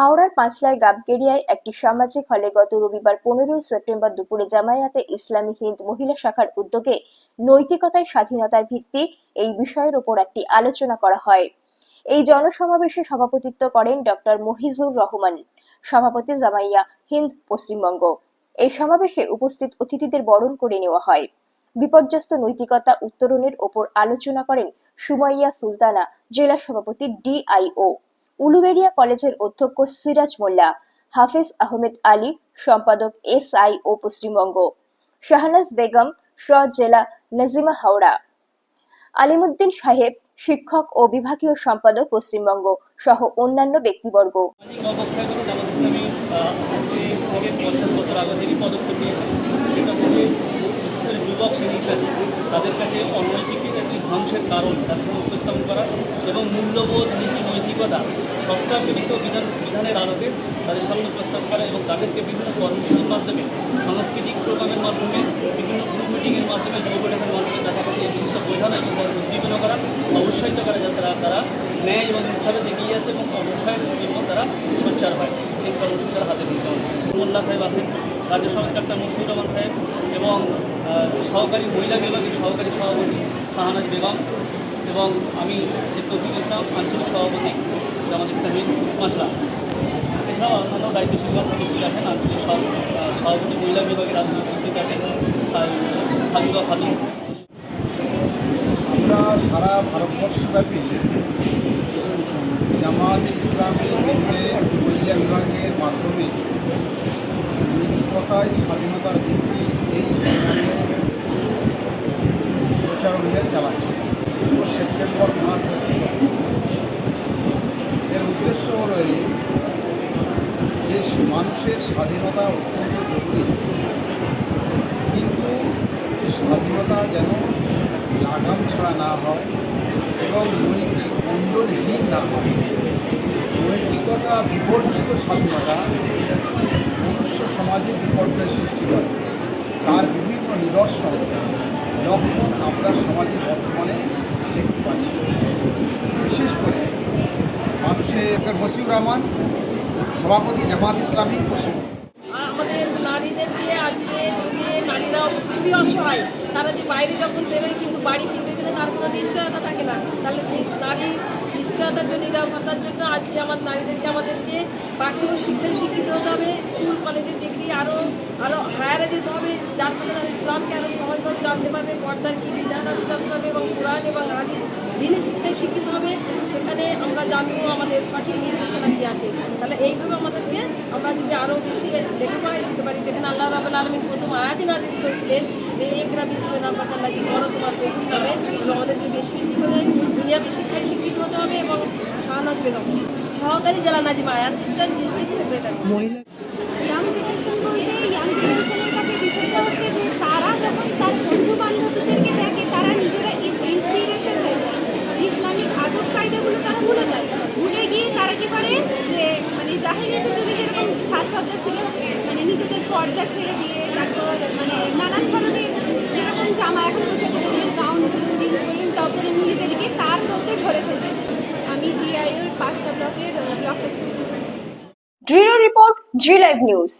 হাওড়ার পাঁচলায় গাবগেরিয়ায় একটি সামাজিক হলে গত রবিবার পনেরোই সেপ্টেম্বর দুপুরে জামায়াতে ইসলামী হিন্দ মহিলা শাখার উদ্যোগে নৈতিকতায় স্বাধীনতার ভিত্তি এই বিষয়ের ওপর একটি আলোচনা করা হয়। এই জনসমাবেশে সভাপতিত্ব করেন ডক্টর মহিজুর রহমান, সভাপতি জামাইয়া হিন্দ পশ্চিমবঙ্গ। এই সমাবেশে উপস্থিত অতিথিদের বরণ করে নেওয়া হয়। বিপর্যস্ত নৈতিকতা উত্তরণের ওপর আলোচনা করেন সুমাইয়া সুলতানা, জেলা সভাপতি ডিআইও। উলুবেড়িয়া কলেজের অধ্যক্ষ সিরাজ মোল্লা, হাফিজ আহমেদ আলী, সম্পাদক S I O Paschimbanga, Shahnaz Begum স জেলা নাজিমা হাওড়া, আলিমুদ্দিন সাহেব, শিক্ষক ও বিভাগীয় সম্পাদক পশ্চিমবঙ্গ সহ অন্যান্য ব্যক্তিবর্গ। যুবক তাদের কাছে অনৈতিক ধ্বংসের কারণ তাদের উপস্থাপন করা এবং মূল্যবোধ নীতি নৈতিকতা ষষ্ঠা বিহিত বিধান বিধানের আলোকে তাদের সামনে উপস্থাপন করা এবং তাদেরকে বিভিন্ন কর্মসূচির মাধ্যমে সাংস্কৃতিক প্রোগ্রামের মাধ্যমে, বিভিন্ন গ্রুপ মিটিংয়ের মাধ্যমে যুব বৈঠকের মাধ্যমে দেখা গেছে এই জিনিসটা বোঝানো এবং তাদের উদ্দীপনা করা উৎসাহিত করা যাতে তারা তারা ন্যায় এবং ইনসাফে এগিয়ে আসে এবং অবক্ষয়ের জন্য তারা সোচ্চার হয়। এই কর্মসূচি তারা হাতে নিতে হবে মোল্লা সাহেব আছেন, রাজ্য সভাপতি ডাক্তার রহমান সাহেব এবং সহকারী মহিলা বিভাগের সহকারী সভাপতি শাহানাজ বেগম। এবং আমি শেখ তৌফিক ইসলাম আঞ্চলিক সভাপতি, জামাত ইসলামী মাসলা এছাড়াও অন্যান্য দায়িত্বশীল বা সদস্যরা আছেন আঞ্চলিক সভাপতি মহিলা বিভাগের রাজনীতি উপস্থিত আছেন হাবিবা খাতুন আমরা সারা ভারতবর্ষব্যাপী জামাত ইসলামী মহিলা বিভাগের মাধ্যমে নৈতিকতায় স্বাধীনতার ভিত্তি এই সংগ্রামে প্রচার অভিযান চালাচ্ছে পুরো সেপ্টেম্বর মাস ব্যাপী এর উদ্দেশ্য হলো এই যে মানুষের স্বাধীনতা অত্যন্ত জরুরি। কিন্তু স্বাধীনতা যেন লাগাম ছাড়া না হয় এবং নৈতিক বন্ধনহীন না হয়। নৈতিকতা বিবর্জিত স্বাধীনতা মনুষ্য সমাজে বিপর্যয় সৃষ্টি করে। তার বিভিন্ন নিদর্শন লক্ষণ আমরা সমাজে বর্তমানে দেখতে পাচ্ছি। বিশেষ করে মানুষের মসিউর রহমান সভাপতি জামাত ইসলামী আর আমাদের নারীদেরকে নারীরা তারা যে বাইরে যখন কিন্তু বাড়ি ফিরবে গেলে তার কোনো নিশ্চয়তা থাকে না। তাহলে যে নারী জন্য আজকে আমার নারীদেরকে আমাদেরকে হতে হবে, স্কুল ডিগ্রি আরও আরও হায়ারে যেতে হবে। যার ইসলামকে আরও সহজভাবে জানতে পারবে, পর্দার কী বিধান জানতে পারবে এবং কোরআন এবং হাদিস দিনে শিক্ষায় শিক্ষিত হবে, সেখানে আমরা জানব আমাদের সঠিক নির্দেশনা কী আছে। তাহলে এইভাবে আমাদেরকে আমরা যদি আরও বেশি লেখাপড়ায় দিতে পারি, যেখানে আল্লাহ রাবুল আলমিন প্রথম আয়াতি নাজিল করেছিলেন যে একরা বিশ্ব নাম্বার কি বড় তোমার কবুল হবে এবং আমাদেরকে বেশি বেশি করে দুনিয়াবি শিক্ষায় শিক্ষিত হতে হবে এবং শাহনাজ বেগম সহকারী জেলা নাজিমা অ্যাসিস্ট্যান্ট ডিস্ট্রিক্ট সেক্রেটারি করে যে মানে জাহিরিয়াতের যদি যেরকম সাজসজ্জা ছিল মানে নিজেদের পর্দা ছেড়ে দিয়ে তারপর মানে নানান ধরনের যেরকম জামা এখন পোশাক গাউন বলুন দিন বলুন তারপরে নিজেদেরকে তার মধ্যে ধরে ফেলছে। আমি জিআইওর পাঁচটা ব্লকের ব্লক দৃঢ় রিপোর্ট জি লাইভ নিউজ